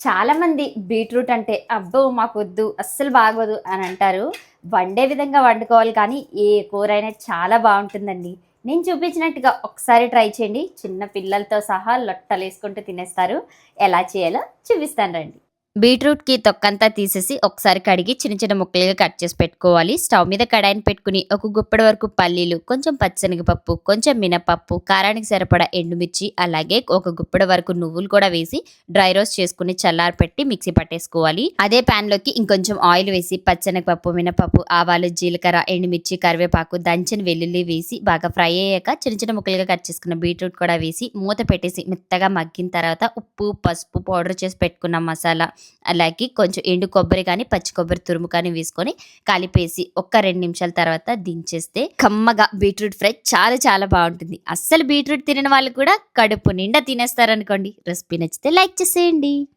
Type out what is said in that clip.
చాలామంది బీట్రూట్ అంటే అబ్బో మాకు వద్దు అస్సలు బాగోదు అని అంటారు. వండే విధంగా వండుకోవాలి కానీ ఏ కూర అయినా చాలా బాగుంటుందండి. నేను చూపించినట్టుగా ఒకసారి ట్రై చేయండి. చిన్న పిల్లలతో సహా లొట్టలు వేసుకుంటూ తినేస్తారు. ఎలా చేయాలో చూపిస్తాను రండి. బీట్రూట్కి తొక్కంతా తీసేసి ఒకసారి కడిగి చిన్న చిన్న ముక్కలుగా కట్ చేసి పెట్టుకోవాలి. స్టవ్ మీద కడాయిని పెట్టుకుని ఒక గుప్పటి వరకు పల్లీలు కొంచెం పచ్చనగపప్పు కొంచెం మినపప్పు కారానికి సరిపడా ఎండుమిర్చి అలాగే ఒక గుప్పటి వరకు నువ్వులు కూడా వేసి డ్రై రోస్ట్ చేసుకుని చల్లారి పెట్టి మిక్సీ పట్టేసుకోవాలి. అదే పాన్లోకి ఇంకొంచెం ఆయిల్ వేసి పచ్చనగపప్పు మినపప్పు ఆవాలు జీలకర్ర ఎండుమిర్చి కరివేపాకు దంచిన వెల్లుల్లి వేసి బాగా ఫ్రై అయ్యాక చిన్న చిన్న ముక్కలుగా కట్ చేసుకున్న బీట్రూట్ కూడా వేసి మూత పెట్టేసి మెత్తగా మగ్గిన తర్వాత ఉప్పు పసుపు పౌడర్ చేసి పెట్టుకున్న మసాలా అలాగే కొంచెం ఎండు కొబ్బరి కానీ పచ్చి కొబ్బరి తురుము కానీ వేసుకొని కలిపేసి ఒక్క రెండు నిమిషాల తర్వాత దించేస్తే కమ్మగా బీట్రూట్ ఫ్రై చాలా చాలా బాగుంటుంది. అస్సలు బీట్రూట్ తినని వాళ్ళు కూడా కడుపు నిండా తినేస్తారనుకోండి. రెసిపీ నచ్చితే లైక్ చేసేయండి.